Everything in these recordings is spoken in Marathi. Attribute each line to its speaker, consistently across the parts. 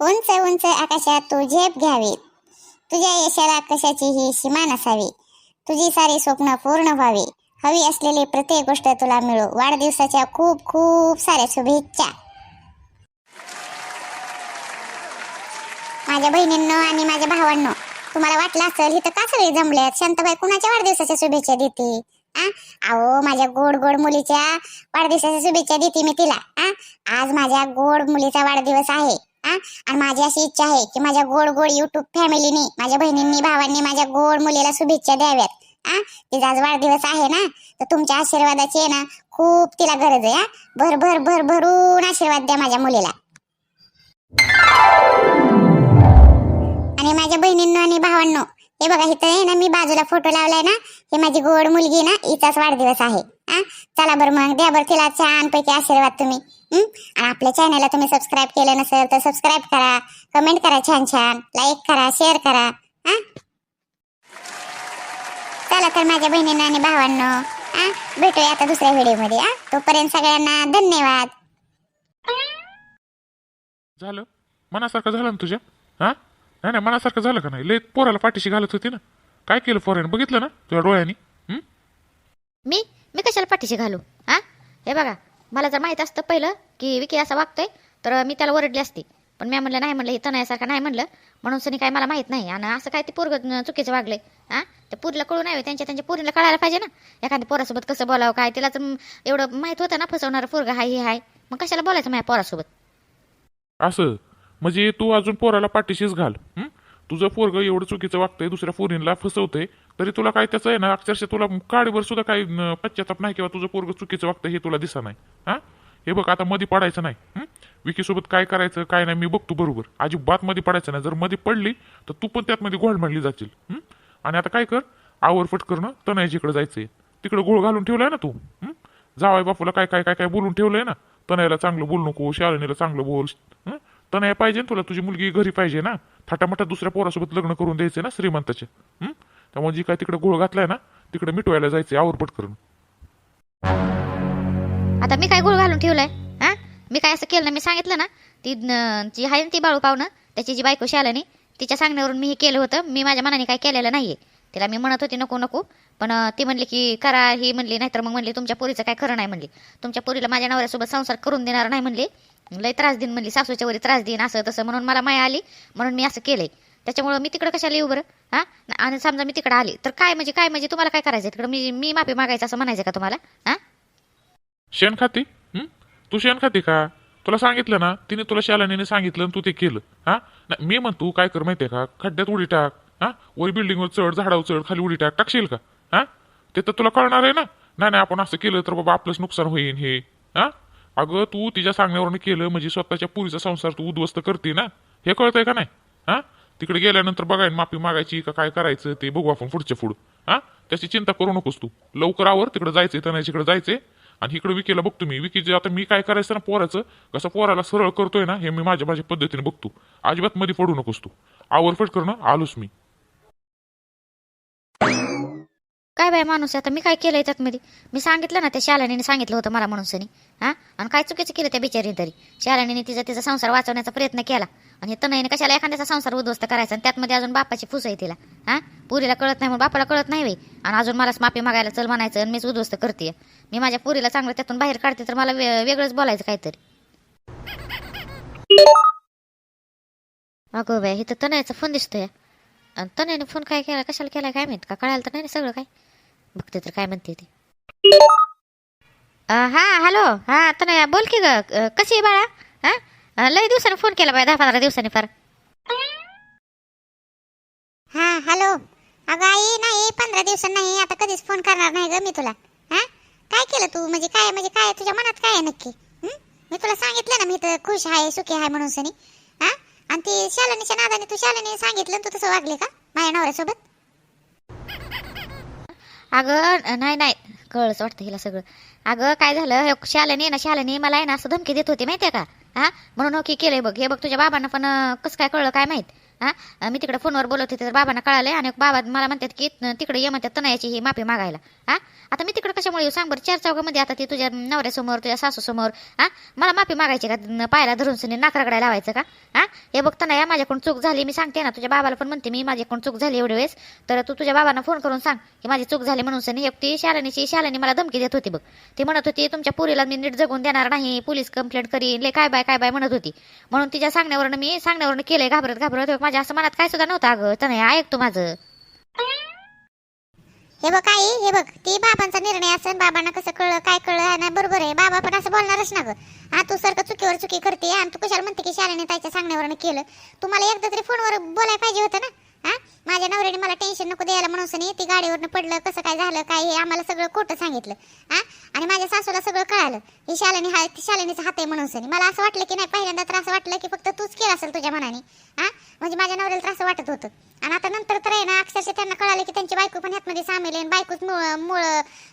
Speaker 1: उंच उंच आकाशात तू झेप घ्यावी. तुझ्या यशाला कशाची ही सीमा नसावी. तुझी सारी स्वप्न पूर्ण व्हावी. हवी असलेली प्रत्येक गोष्ट तुला मिळो. वाढदिवसाच्या खूप खूप साऱ्या शुभेच्छा. माझ्या बहिणींनो आणि माझ्या भावांनो तुम्हाला वाटलं असेल इथं का सगळे जमले शांताबाई कुणाच्या वाढदिवसाच्या शुभेच्छा देते? आ? अहो माझ्या गोड गोड मुलीच्या वाढदिवसाच्या शुभेच्छा देते मी तिला. आ? आज माझ्या गोड मुलीचा वाढदिवस आहे. आणि माझी अशी इच्छा आहे की माझ्या गोड गोड युट्यूब फॅमिलीनी माझ्या बहिणींनी भावांनी माझ्या गोड मुलीला शुभेच्छा द्याव्यात. आ तिचा आज वाढदिवस आहे ना? तर तुमच्या आशीर्वादाची आहे ना खूप तिला गरज आहे भर भर भर भरून आशीर्वाद द्या माझ्या मुलीला. आणि माझ्या बहिणींनो आणि भावांनो हे बघा इथं आहे ना मी बाजूला फोटो लावलाय ना हे माझी गोड मुलगी ना हिचाच वाढदिवस आहे. हा? चला बरं मग द्या बरं तिला छान पैकी आशीर्वाद तुम्ही. आणि आपल्या चॅनलला तुम्ही सबस्क्राईब केलं नसेल तर सबस्क्राईब करा कमेंट करा छान छान लाईक करा शेअर करा हा? चला तर माझ्या बहिणींना आणि भावांनो हा? भेटूया आता दुसऱ्या व्हिडिओमध्ये हा? तोपर्यंत सगळ्यांना धन्यवाद.
Speaker 2: झालं? मनासारखं झालं ना तुझ्या? हा? नाही नाही मनासारखं झालं का नाही? लय पोराला पाठीशी घालत होती ना? काय केलं पोराने? बघितलं ना? तुझ्या डोळ्यांनी? हं?
Speaker 3: मी? मी कशाला पाठीशी घालू? हा? हे बघा मला जर माहीत असतं पहिलं की विकी असा वागतोय तर मी त्याला ओरडली असती. पण मी म्हणलं नाही म्हणलं हे तनयासारखं नाही म्हणलं. म्हणून सनी काय मला माहीत नाही. आणि असं काय ते पोरग चुकीचं वागले हा? त्या पुरीला कळू नाही त्यांच्या त्यांच्या पुरीला कळायला पाहिजे ना. एखाद्या पोरासोबत कसं बोलावं काय तिला तर एवढं माहीत होतं ना फसवणारा पोरग हाय हे हाय. मग कशाला बोलायचं माझ्या पोरासोबत?
Speaker 2: असं? म्हणजे तू अजून पोराला पाठीशीच घाल तुझं पोरग एवढं चुकीचं वागतंय दुसऱ्या पोरींला फसवतंय तरी तुला काय त्याचं आहे ना अक्षरशः तुला काडीवर सुद्धा काही न, पश्चाताप नाही किंवा तुझं पोरग चुकीचं वागतं हे तुला दिसा नाही. हा? हे बघ आता मध्ये पडायचं नाही. हं? विकीसोबत काय करायचं काय नाही मी बघतो बरोबर. अजिबात मध्ये पडायचं नाही. जर मध्ये पडली तर तू पण त्यात मध्ये घोळ म्हणली जाशील. हं? आणि आता काय कर आवरफट करणं तनयाजीकडे जायचंय. तिकडे घोळ घालून ठेवलाय ना तू? हं? जावाय बापूला काय काय काय काय बोलून ठेवलंय ना? तनयाला चांगलं बोल नको शालिनीला चांगलं बोल. हं? तनया पाहिजे ना तुला? तुझी मुलगी घरी पाहिजे ना? थाटामाटात दुसऱ्या पोरासोबत लग्न करून द्यायचं ना श्रीमंताचे. हं? त्यामुळे जी काय तिकडे गोळ घातलाय ना तिकडे मिटवायला जायचं आवरपट करून
Speaker 3: आता मी काय गुळ घालून ठेवलंय? हा? मी काय असं केलं ना मी सांगितलं ना ती जी आहे ना ती बाळू पाहुणं त्याची जी बायको नाही तिच्या सांगण्यावरून मी हे केलं होतं मी माझ्या मनाने काय केलेलं नाहीये. तिला मी म्हणत होती नको नको. पण ती म्हणली की करा ही म्हणली नाहीतर मग म्हणली तुमच्या पोरीचं काय खरं नाही म्हणली. तुमच्या पोरीला माझ्या नवऱ्यासोबत संसार करून देणार नाही म्हणली. लय त्रास देईन म्हणली सासूच्या वरी त्रास देईन असं तसं म्हणून मला माया आली म्हणून मी असं केलंय. त्याच्यामुळं मी तिकडे कशाला येऊ बरं? हा? आणि समजा मी तिकडे आले तर काय म्हणजे काय म्हणजे तुम्हाला काय करायचं तिकडं? मी मी माफी मागायचं असं म्हणायचं का तुम्हाला? हां?
Speaker 2: शेण खाती हं? तू शेण खाती का? तुला सांगितलं ना तिने तुला शालानीने सांगितलं आणि तू ते केलं. हा? नाही मी म्हणतो काय कर माहितीये का? खड्ड्यात उडी टाक. हा? वर बिल्डिंगवर चढ झाडावर चढ खाली उडी टाक. टाकशील का? हा? ते तर तुला कळणार आहे ना? नाही नाही आपण असं केलं तर बाबा आपलंच नुकसान होईल हे. हा? अगं तू तिच्या सांगण्यावरून केलं म्हणजे स्वतःच्या पुरीचा संसार तू उद्ध्वस्त करते ना? हे कळतंय का नाही? हा? तिकडे गेल्यानंतर बघाय माफी मागायची का काय करायचं ते बघू आपण पुढच्या पुढं. हा? त्याची चिंता करू नकोस तू. लवकर आवर तिकडे जायचंय तिकडे जायचंय. आणि इकडे विकीला बघतो मी विकीचे आता मी काय करायचं ना पोराचं कसं पोराला सरळ करतोय ना हे मी माझ्या माझ्या पद्धतीने बघतो. अजिबात मध्ये पडू नकोस तू. आवरफट करणं आलोच मी.
Speaker 3: काय बाय माणूस आहे आता मी काय केलंय त्यातमध्ये? मी सांगितलं ना त्या शालानीने सांगितलं होतं मला माणूसनी. हा? आणि काय चुकीचं केलं त्या बिचारीने तरी? शालानीने तिचा तिचा संसार वाचवण्याचा प्रयत्न केला. आणि तनयने कशाला एखाद्याचा संसार उद्ध्वस्त करायचा आणि त्यातमध्ये अजून बापाची फुस आहे तिला हा? पुरीला कळत नाही म्हणून बापाला कळत नाही बाई. आणि अजून मलाच माफी मागायला चल म्हणायचं आणि मीच उद्ध्वस्त करते. मी माझ्या पुरीला चांगलं त्यातून बाहेर काढते तर मला वेगळंच बोलायचं काहीतरी. अगो बाय इथं तनयाचा फोन दिसतोय. आणि तनयाने फोन काय केला कशाला केला काय माहीत? का कळायला तर नाही सगळं काय? बघते तर काय म्हणते ते. हा हॅलो. हा तनया बोल की ग. कशी आहे बाळा? हा? लय दिवसाने फोन केला बाय दहा पंधरा दिवसांनी फार
Speaker 1: हा हॅलो अगं आई नाही पंधरा दिवसांनी नाही आता कधीच फोन करणार नाही ग मी तुला हा काय केलं तू म्हणजे काय म्हणजे काय तुझ्या मनात काय आहे नक्की हं? मी तुला सांगितलं ना मी तर खुश आहे सुखी आहे म्हणून सनी हा आणि ती शालनीच्या नादाने तू शालिनी सांगितलं आणि तू तसं वागले का माझ्या नवऱ्यासोबत
Speaker 3: अगं नाही नाही कळच वाटतं हिला सगळं अगं काय झालं? हे शालेने ना शालनी मला आहे ना असं धमकी देत होती माहितीये का? हा? म्हणून हो की केलंय बघ. हे बघ तुझ्या बाबांना पण कसं काय कळलं काय माहीत? हां? मी तिकडे फोनवर बोलत होते तर बाबांना कळाले आणि बाबा मला म्हणतात की तिकडे ये म्हणतात तनयाची ही माफी मागायला. हां? आता मी तिकडे कशामुळे येऊ? सांग बरं चार चौकामध्ये आता ती तुझ्या नवऱ्यासमोर तुझ्या सासूसमोर हां? मला माफी मागायची का? पायला पायाला धरून सनी नाकराकडे लावायचं का? हां? हे बघ तनया माझ्याकडून चूक झाली मी सांगते ना तुझ्या बाबाला पण म्हणते मी माझ्याकडून चूक झाली एवढे वेळेस. तर तू तुझ्या बाबांना फोन करून सांग की माझी चूक झाली म्हणून सनी एकटी ती शालिनीची मला धमकी देत होती बघ. ती म्हणत होती तुमच्या पुरीला मी नीट जगून देणार नाही पोलीस कंप्लेंट करीन ले काय बाय काय बाय म्हणत होती. म्हणून तिच्या सांगण्यावरनं मी सांगण्यावरनं केलंय घाबरत घाबरत माझ्या असं मनात काय सुद्धा नव्हतं अगं तनया ऐक तू माझं.
Speaker 1: हे बघ आई हे बघ ती बाबांचा निर्णय असेल बाबांना कसं कळलं काय कळलं हा ना बरोबर आहे. बाबा पण असं बोलणारच ना ग. हा तू सारखं चुकीवर चुकी करते आणि तू कशाला म्हणते की शाळेने त्याच्या सांगण्यावरनं केलं. तुम्हाला एकदा तरी फोनवर बोलायला पाहिजे होतं ना? हा? माझ्या नवऱ्याने मला टेन्शन नको द्यायला म्हणून सनी ती गाडीवरनं पडलं कसं काय झालं काय हे आम्हाला सगळं खोटं सांगितलं. हा? आणि माझ्या सासूला सगळं कळालं. ही शालिनी हा शालिनीचा हात आहे म्हणून सनी मला असं वाटलं की नाही पहिल्यांदा तर असं वाटलं की फक्त तूच केलं असेल तुझ्या मनाने. हा? म्हणजे माझ्या नवऱ्याला तर असं वाटत होतं. आणि आता नंतर तर आहे ना अक्षरशः त्यांना कळालं की त्यांची बायको पण ह्यातमध्ये सामील आहे आणि बायकोच मूळ मूळ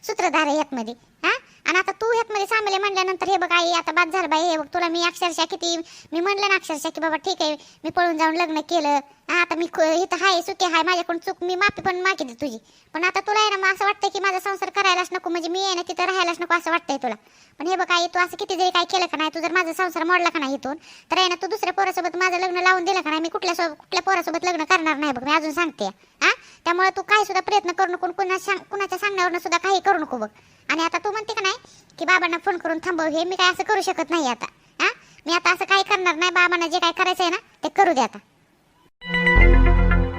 Speaker 1: सूत्रधार आहे ह्यातमध्ये. हा? आणि आता तू ह्यातमध्ये सामील आहे म्हणल्यानंतर हे बघ आई आता बाद झालं बाई हे बघ तुला मी अक्षरशः किती मी म्हणलं ना अक्षरशः की बाबा ठीक आहे मी पळून जाऊन लग्न केलं. हा, आता मी इथं हाय सुखी हाय माझ्याकडून चूक मी माफी पण मागितली तुझी. पण आता तुला आहे ना मग असं वाटतं की माझा संसार करायलाच नको म्हणजे मी आहे ना तिथं राहायलाच नको असं वाटतंय तुला. पण हे बघ आई तू असं किती जरी काय केलं का नाही तू जर माझा संसार मोडला का नाही इथून तर आहे ना तू दुसऱ्या पोरासोबत माझं लग्न लावून दिलं का नाही मी कुठल्या सो- कुठल्या पोरासोबत लग्न करणार नाही बघ मी अजून सांगते. हा? त्यामुळे तू काही सुद्धा प्रयत्न करू नको कुणा सांग कुणाच्या सांगण्यावरनं सुद्धा काही करू नको बघ. आणि आता तू म्हणते का नाही की बाबांना फोन करून थांबव हे मी काय असं करू शकत नाही आता. हा? मी आता असं काही करणार नाही बाबांना जे काय करायचं आहे ना ते करू दे आता.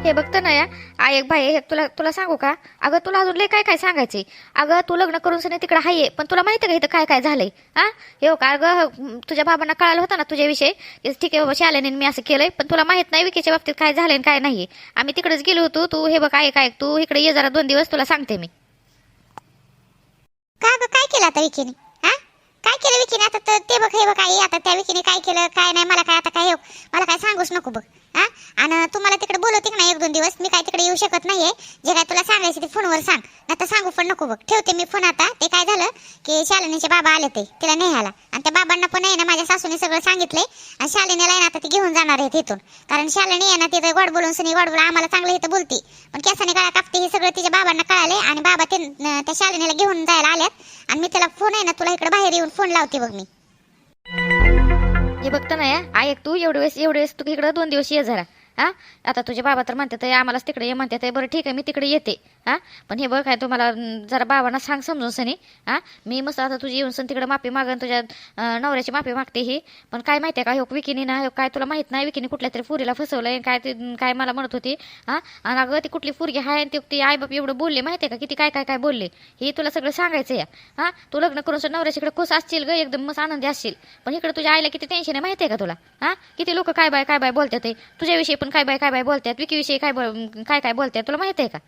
Speaker 3: हे बघतं ना या आय एक भाई हे तुला तुला सांगू का? अगं तुला अजून लय काय काय सांगायचे अगं तू लग्न करून सनी तिकडे आहे पण तुला माहिती का इथं काय काय झालंय? हा? हे हो का? अगं तुझ्या बाबांना कळालं होतं ना तुझ्याविषयी ठीक आहे बाबा शालेने मी असं केलंय पण तुला माहीत नाही विकीच्या बाबतीत काय झालंय आणि काय नाही आम्ही तिकडेच गेलो होतो तू हे बघ काय काय तू इकडे ये जरा दोन दिवस तुला सांगते मी.
Speaker 1: का ग? काय केलं आता विकीने? हा? काय केलं विकीने? आता तर ते बघ हे बघ आई आता त्या विकीने काय केलं काय नाही मला काय आता काय हो? मला काय सांगूच नको बघ. हा? आणि तुम्हाला तिकडे बोलवते ना नाही एक दोन दिवस? मी काय तिकडे येऊ शकत नाहीये. जे काय तुला सांगायचं ते फोनवर सांग. आता सांगू पण नको बघ. ठेवते मी फोन आता. ते काय झालं की शालिनीचे बाबा आले ते तिला नेहाला आणि त्या बाबांना पण आहे ना माझ्या सासूने सगळं सांगितलंय. आणि शालिनीला आहे ना आता ती घेऊन जाणार आहे तिथून कारण शालिनी आहे ना तिथे गोड बोलून सुनी गोड बोलून आम्हाला चांगलं इथं बोलते. पण केसाने काळा कापते हे सगळं तिच्या बाबांना कळाले आणि बाबा ते त्या शालिनीला घेऊन जायला आल्यात. आणि मी त्याला फोन आहे ना तुला इकडे बाहेर येऊन फोन लावते बघ मी.
Speaker 3: हे बघतं ना या. ऐक तू एवढे वेळेस एवढे वेळेस तू इकडं दोन दिवस ये जरा. हा? आता तुझे बाबा तर म्हणतात आम्हालाच तिकडे ये म्हणतात बरं ठीक आहे मी तिकडे येते. हां? पण हे बघ काय तुम्हाला जरा बाबांना सांग समजून सनी. हां? मी मस्त आता तुझी येऊन सन तिकडे माफी मागन तुझ्या नवऱ्याची माफी मागते ही. पण काय माहिती आहे का हो विकिनी ना हो काय तुला माहीत नाही विकिनी कुठल्या तरी पुरीला फसवलंय काय ते काय मला म्हणत होती. हां? आणि अगं ती कुठली फुरगी आहे आणि ती ती आई बाप एवढं बोलले माहिती आहे का किती काय काय काय बोलले. हे तुला सगळं सांगायचं या. हां? तू लग्न करून सर नवऱ्याच्याकडे खुश असशील ग एकदम मस्त आनंदी असशील. पण इकडे तुझ्या आईला किती टेन्शन आहे माहितीये का तुला? हां? किती लोक काय बाय काय बाय बोलतात ते. तुझ्याविषयी पण काय बाय काय बाय बोलतात विकीविषयी काय काय काय बोलतात तुला माहिती आहे का?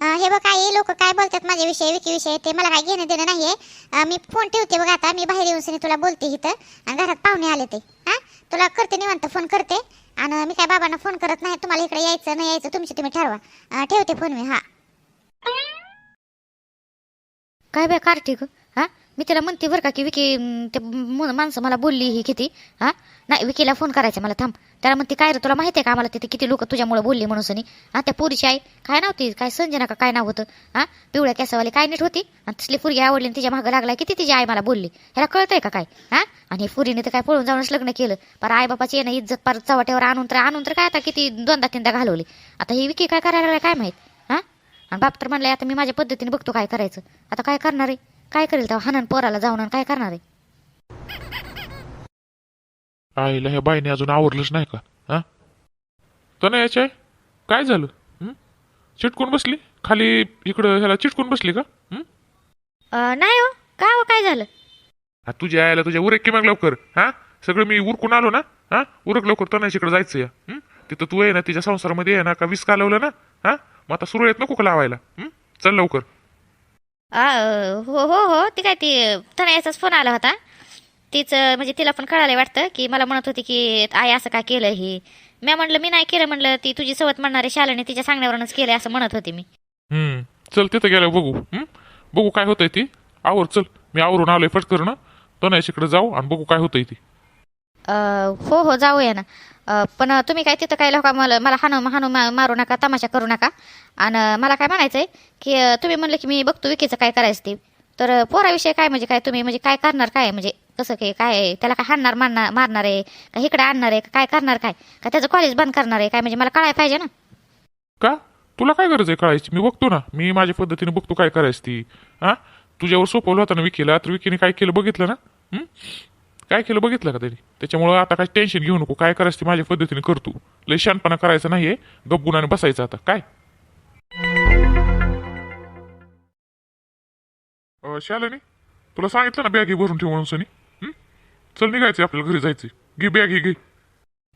Speaker 1: हे बघ काही लोक काय बोलतात माझ्याविषयी विकीविषयी ते मला काय घेणं देणं नाहीये. आहे मी फोन ठेवते बघ आता मी बाहेर येऊन सनी तुला बोलते इथं. आणि घरात पाहुणे आले ते. हा? तुला करते निवांत फोन करते. आणि मी काय बाबांना फोन करत नाही तुम्हाला इकडे यायचं नाही यायचं तुमची तुम्ही ठरवा. ठेवते फोन मी हा.
Speaker 3: काय बाय कार्तिक हा? मी तिला म्हणते बरं का की विकी ते माणसं मला बोलली ही किती? हा? नाही विकीला फोन करायचा मला थांब. त्याला म्हणते काय रे तुला माहिती आहे का आम्हाला तिथे किती लोक तुझ्यामुळे बोलली म्हणून सनी? हां त्या पुरीची आई? काय नव्हती काय संजना का काय नाव होतं? हा? पिवळ्या कॅसावाली काय नीट होती? आणि तसली पुरगी आवडली आणि तिच्या मागं लागला किती तिची आई मला बोलली? ह्याला कळतंय का काय? हा? आणि हे पुरीने तर काय पळून जाऊनच लग्न केलं. पर आई बापाची येणं इज्जत पर चवाट्यावर आणून तर आणून तर काय आता किती दोनदा तीनदा घालवली? आता ही विकी काय करायला काय माहीत? हा? आणि बाप तर म्हणलं आता मी माझ्या पद्धतीने बघतो काय करायचं. आता काय करणार आहे? काय करेल तेव्हा हनन पोराला जाऊन आणि काय करणार आहे?
Speaker 2: आईला ह्या बाईने अजून आवरलंच नाही का? हा? तर नाही याच्या काय झालं? हं? चिटकून बसली? खाली इकडं ह्याला चिटकून बसली का? हं?
Speaker 3: अं, नाही हो. का हो? काय झालं?
Speaker 2: हा, तुझ्या आईला तुझ्या उरक की मग लवकर? हा? सगळं मी उरकून आलो ना? हा? उरक लवकर तनाशीकडे जायचं या. हं? तिथं तू आहे ना तिच्या संसारामध्ये आहे ना का वीस कालवलं ना? हा? मग आता सुरू येत नको का लावायला? हं? चल लवकर.
Speaker 3: अं, हो हो हो ती काय ती तनयाचाच फोन आला होता. तिचं म्हणजे तिला पण कळालंय वाटतं की मला म्हणत होती की आई असं काय केलं ही? मी म्हणलं मी नाही केलं म्हणलं ती तुझी सवत म्हणणारी शालाने तिच्या सांगण्यावरूनच केलंय असं म्हणत होती मी.
Speaker 2: हम्म चल तिथं गेलं बघू हं? बघू काय होतंय ती. आवर चल मी आवरून आलोय फटकर ना तनाशीकडे जाऊ आणि बघू काय होतंय ती.
Speaker 4: अं, हो हो जाऊया ना. अं, पण तुम्ही काय तिथं काय लोक मला मला हाणू हाणू मा- मारू नका तमाशा करू नका. आणि मला काय म्हणायचं आहे की तुम्ही म्हणलं की मी बघतो विकीचं काय करायचं ते. तर पोराविषयी काय म्हणजे काय तुम्ही म्हणजे काय करणार काय? म्हणजे कसं काय काय त्याला काय हाणणार मारणार मारणार आहे? का इकडे आणणार आहे? का काय करणार काय? का त्याचं कॉलेज बंद करणार आहे? काय म्हणजे मला कळायला पाहिजे ना?
Speaker 2: का? तुला काय गरज आहे कळायची? मी बघतो ना. मी माझ्या पद्धतीने बघतो काय करायची ती. हा? तुझ्यावर सोपवलं होतं ना विकीला. तर विकीने काय केलं बघितलं ना? काय केलं बघितलं का तरी त्याच्यामुळं आता काय टेन्शन घेऊ नको. काय करायचं ते माझ्या पद्धतीने करतो लय शानपणा करायचं नाहीये. गपगुणाने बसायचं आता. काय? शालिनी तुला सांगितलं ना बॅग भरून ठेव म्हणून सनी? चल निघायचं आपल्याला घरी जायचं घे बॅग घे.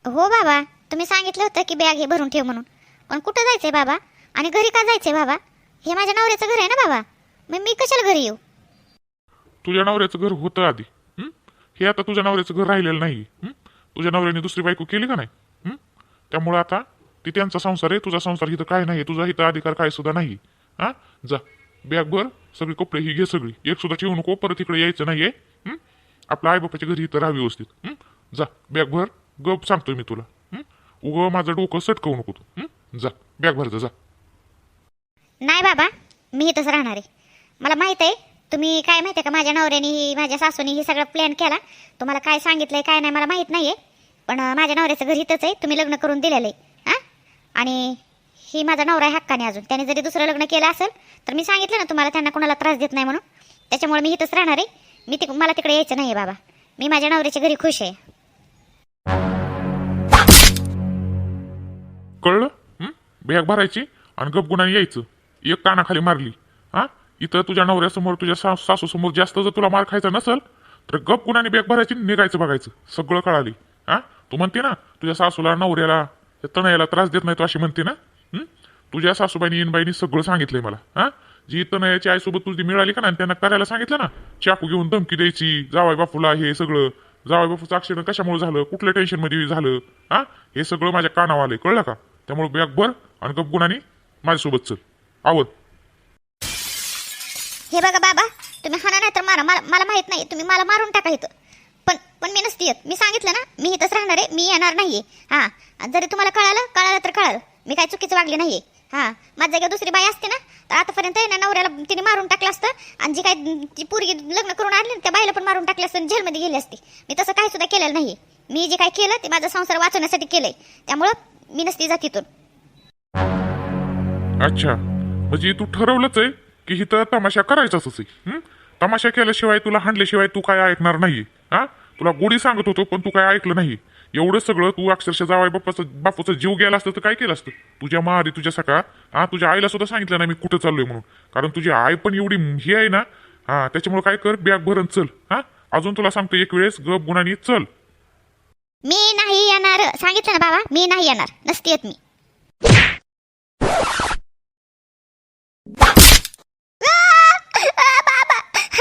Speaker 3: हो बाबा तुम्ही सांगितलं होतं की बॅग हे भरून ठेव म्हणून. पण कुठं जायचंय बाबा? आणि घरी का जायचंय बाबा? हे माझ्या नवऱ्याचं घर आहे ना बाबा? मग मी कशाला घरी येऊ?
Speaker 2: तुझ्या नवऱ्याचं घर होतं आधी. हं? हे आता तुझ्या नवऱ्याचं घर राहिलेलं नाही हं? तुझ्या नवऱ्याने दुसरी बायको केली का नाही? त्यामुळे आता ती त्यांचा संसार आहे तुझा संसार इथं काय नाही तुझा इथं अधिकार काय सुद्धा नाही. हा? जा. बॅग भर सगळी कपडे ही घे सगळी. एक सुद्धा ठेवू नको परत इकडे यायचं नाहीये. आहे आपल्या आईबापाच्या घरी इथं राहा व्यवस्थित. जा. बॅग भर गप सांगतोय मी तुला. हं? उगं माझं डोकं सटकवू नको तू. जा. बॅग भर जा
Speaker 3: नाही बाबा मी इथंच राहणार आहे. मला माहीत आहे तुम्ही काय माहिती आहे का माझ्या नवऱ्याने ही माझ्या सासूने ही सगळं प्लॅन केला? तुम्हाला काय सांगितलंय काय नाही मला माहीत नाहीये. पण माझ्या नवऱ्याचं घर इथंच आहे तुम्ही लग्न करून दिलेलं आहे. आणि ही माझा नवरा आहे हक्काने अजून. त्याने जरी दुसरं लग्न केलं असेल तर मी सांगितलं ना तुम्हाला त्यांना कोणाला त्रास देत नाही म्हणून. त्याच्यामुळे मी इथंच राहणार आहे. मी तिक मला तिकडे यायचं नाही बाबा. मी माझ्या नवऱ्याच्या घरी खुश आहे.
Speaker 2: कळलं? बॅग भरायची आणि गपगुणाने यायचं. एक कानाखाली मारली. हा? इथं तुझ्या नवऱ्यासमोर तुझ्या सा सासू समोर जास्त जर तुला मार खायचा नसेल तर गपगुणाने बॅग भरायची निघायचं बघायचं. सगळं कळाली. हा? तू म्हणते ना तुझ्या सासूला नवऱ्याला या तनयाला त्रास देत नाही तू अशी म्हणते ना? हं? तुझ्या सासूबाईनी इनबाईनी सगळं सांगितलंय मला. हा? जी तनयाची आईसोबत तुझी मिळाली का ना त्यांना करायला सांगितलं ना? चाकू घेऊन धमकी द्यायची जावाय बापूला हे सगळं. जावाय बापूचं अक्षर कशामुळे झालं? कुठल्या टेन्शनमध्ये झालं? हा? हे सगळं माझ्या कानावर आलंय. कळलं का? त्यामुळे बॅग भर आणि गपगुणाने माझ्यासोबत चल. आवड.
Speaker 3: हे बघा बाबा तुम्ही हाना नाही तर मारा. मला मला माहीत नाही. तुम्ही मला मारून टाका इथं. पण पण मी नसती येत. मी सांगितलं ना मी इथंच राहणार आहे मी येणार नाहीये. हां. आणि जरी तुम्हाला कळालं कळालं तर कळालं. मी काय चुकीचं वागले नाहीये. हां. माझ्या जागेवर दुसरी बाई असते ना तर आतापर्यंत आहे ना नवऱ्याला तिने मारून टाकलं असतं. आणि जी काय ती पोरगी लग्न करून आणली ना, त्या बाईला पण मारून टाकलं असतं आणि जेलमध्ये गेली असते. मी तसं काही सुद्धा केलेलं नाही मी जे काय केलं ते माझा संसार वाचवण्यासाठी केलंय. त्यामुळं मी नसती जात इथून.
Speaker 2: अच्छा. म्हणजे तू ठरवलंच आहे की इथं तमाशा करायचाच आहे तमाशा केल्याशिवाय तुला हाणल्याशिवाय तू काय ऐकणार नाही हा? तुला गोडी सांगत होतो पण तू काय ऐकलं नाही. एवढं सगळं तू अक्षरशः जावाय बाप्पाचं बापूचा जीव गेला असतं तर काय केलं असतं? तुझ्या मारी तुझ्या सकाळ हा तुझ्या आईला सुद्धा सांगितलं ना मी कुठं चाललोय म्हणून. कारण तुझी आई पण एवढी ही आहे ना हा त्याच्यामुळे काय कर बॅग भरण चल हा? अजून तुला सांगतो एक वेळेस गप गुणानी चल.
Speaker 3: मी नाही येणार. सांगितलं ना बाबा मी नाही येणार. नसते येत मी बाबा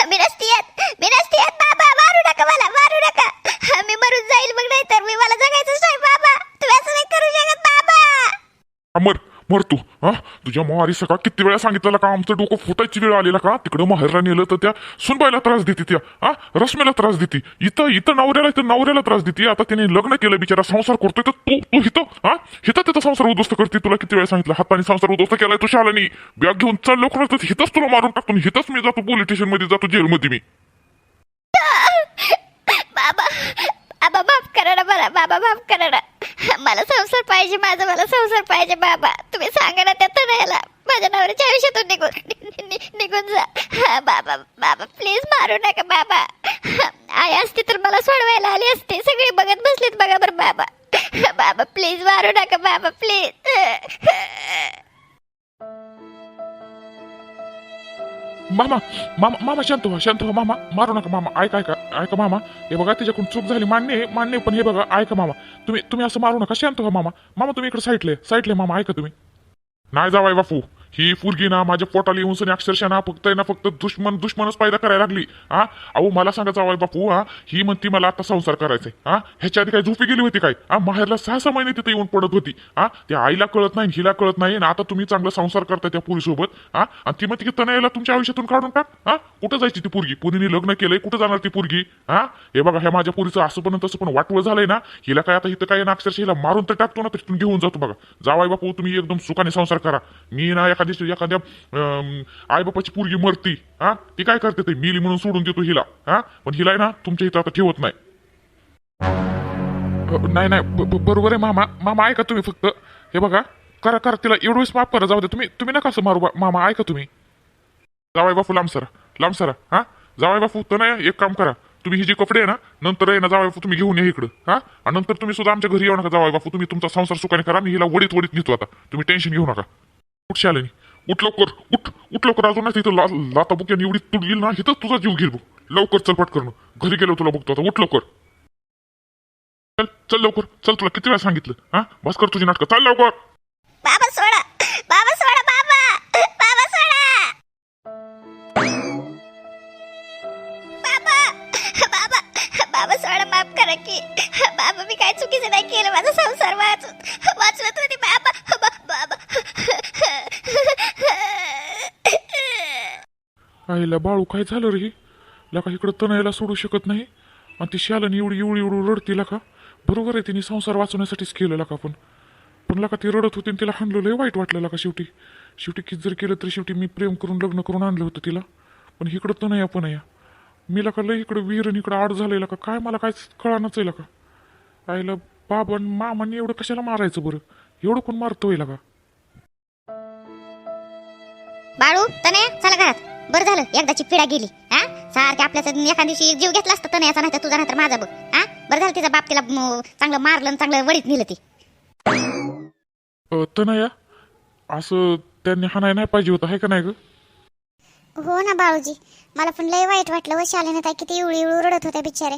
Speaker 3: मी नसती येत मी नसती येत बाबा मारू नका मला मारू नका मी मरून जाईल मग नाही तर मी मला जगायचंच नाही बाबा तुम्ही असं नाही करू शकत बाबा
Speaker 2: मर तू हा? तुझ्या मारी का किती वेळा सांगितलं का आमचं डोकं फुटायची वेळ आलेला का? तिकडं माहेरला नेलं तर त्या सुनबाईला त्रास देते त्या हा? रश्मीला त्रास देते. इथं इथं नवऱ्याला इथं नवऱ्याला त्रास देते. आता त्याने लग्न केलं बिचारा संसार करतोय तर तू तू हिथं हा? हिथं त्याचा संसार उद्ध्वस्त करते. तुला किती वेळा सांगितलं हाताने संसार उद्ध्वस्त केलाय तू शालानी. बॅग घेऊन चाल लवकर तर हिथंच तुला मारून टाकतो. हिथंच मी जातो पोलीस स्टेशनमध्ये जातो जेलमध्ये मी.
Speaker 3: बाबा बाबा माफ करा बाबा माफ करा मला संसार पाहिजे माझा मला संसार पाहिजे बाबा. तुम्ही सांगा ना त्या तनयाला माझ्या नवऱ्याच्या आयुष्यातून निघून निघून जा. बाबा बाबा प्लीज मारू नका बाबा. आई असती तर मला सोडवायला आली असते. सगळे बघत बसलेत बघा बरं बाबा. बाबा प्लीज मारू नका बाबा प्लीज
Speaker 2: मामा मामा मामा शांत व्हा शांत व्हा मामा. मारू नका मामा. ऐका ऐका ऐका मामा. हे बघा त्याच्याकडून चूक झाली. मान्य आहे मान्य आहे, पण हे बघा ऐका मामा. तुम्ही तुम्ही असं मारू नका. शांत व्हा मामा. मामा तुम्ही इकडे साईटले साईटले मामा. ऐका तुम्ही. नाही जावाय बापू. ही फुलगी ना माझ्या पोटाला येऊन सनी अक्षरशः ना फक्त ना फक्त दुश्मन दुश्मनच पैदा करायला लागली हा? अहो मला सांगा आवाज बापू हा? ही म्हणती मला आता संसार करायचा हा? ह्याच्या आधी काय झोपी गेली होती काय? हा माहेरला सहा सहा महिने तिथे येऊन पडत होती हा? त्या आईला कळत नाही हिला कळत नाही ना आता तुम्ही चांगला संसार करताय त्या पुरीसोबत हा? आणि ती म्हणते की तनयाला तुमच्या आयुष्यातून काढून टाक हा? कुठं जायची ती पुरगी? पुरीने लग्न केलंय? कुठं जाणार ती पुरगी? हा? हे बघा ह्या माझ्या पुरीचं असं पण तसं पण वाटवं झालंय ना हिला काय आता इथं काय ना अक्षरशः हिला मारून तर टाकतो ना तिथून घेऊन जातो बघा. जावाय बापू तुम्ही एकदम सुखाने संसार करा. मी ना एखादी एखाद्या आई बापाची पोरगी मरती हा? ती काय करते ते? मिली म्हणून सोडून देतो हिला हा? पण हिला आहे ना तुमच्या इथं आता ठेवत नाही. नाही नाही बरोबर आहे मामा. मामा ऐका तुम्ही फक्त. हे बघा करा करा तिला एवढं माफ करा जाऊ दे. तुम्ही तुम्ही नका असं मारू मामा ऐका तुम्ही. जावाय बापू लांब सरा लांब सरा हा? जावाय बापू तर नाही एक काम करा. तुम्ही ही जी कपडे आहे ना नंतर आहे ना जावाय बापू तुम्ही घेऊन या इकडं हा? आणि नंतर तुम्ही सुद्धा आमच्या घरी येऊ नका जावाय बापू. तुम्ही तुमचा संसार सुखाने करा मी हिला वडीत वडीत घेतो आता. तुम्ही टेन्शन घेऊ नका. उठ शालिनी उठ लवकर उठ उठ लवकर अजून नाही तिथं ला लाता बुक्याने एवढी तुट गेली ना इथं तुझा जीव घेईल बघ. लवकर चल पटकन घरी गेलो तुला बघतो आता. उठ लवकर. चल चल लवकर. चल तुला किती वेळा सांगितलं हा? बस कर तुझी नाटकं. चल लवकर.
Speaker 1: बाबा सोडा. बाबा सोडा बाबा. बाबा सोडा. बाबा. बाबा. बाबा सोडा माफ करा की. बाबा मी काय चुकीचं नाही केलं. माझा संसार वाचून वाचवत होती बाबा बा- बाबा
Speaker 2: आईला बाळू काय झालं रे? लका इकडं तनयाला सोडू शकत नाही. आणि ती शालन एवढी एवढी एवढी रडती लका. बरोबर आहे तिने संसार वाचवण्यासाठीच केलं लका पण. पण लका ती रडत होती आणि तिला हाणलं लय वाईट वाटलं लका शेवटी. शेवटी किती जर केलं तर शेवटी मी प्रेम करून लग्न करून आणलं होतं तिला. पण इकडं तनया पण आहे. मी लका लय इकडं विहीर आणि इकडं आड झालंय लका. काय मला काय कळानच आहे लका. आईला बाबा मामाने एवढं कशाला मारायचं बरं? एवढं कोण मारतोय लका?
Speaker 3: बाळू तने बरं झालं एकदाची पिढा गेली. हा? सारख्या आपल्याच एखाद दिवशी जीव घेतला असता तनयाचा नाही तर तुझा नाही तर माझा बघ. हा? बरं झालं तिचा बाप तिला चांगलं मारलं चांगलं वडीत नेलं ती.
Speaker 2: तनया असं त्यांनी हाणाय नाही पाहिजे होतं आहे का नाही ग?
Speaker 1: हो ना बाळूजी. मला पण लय वाईट वाटलं व शालेने ताई किती इवळी इवळू रडत होत्या बिचारे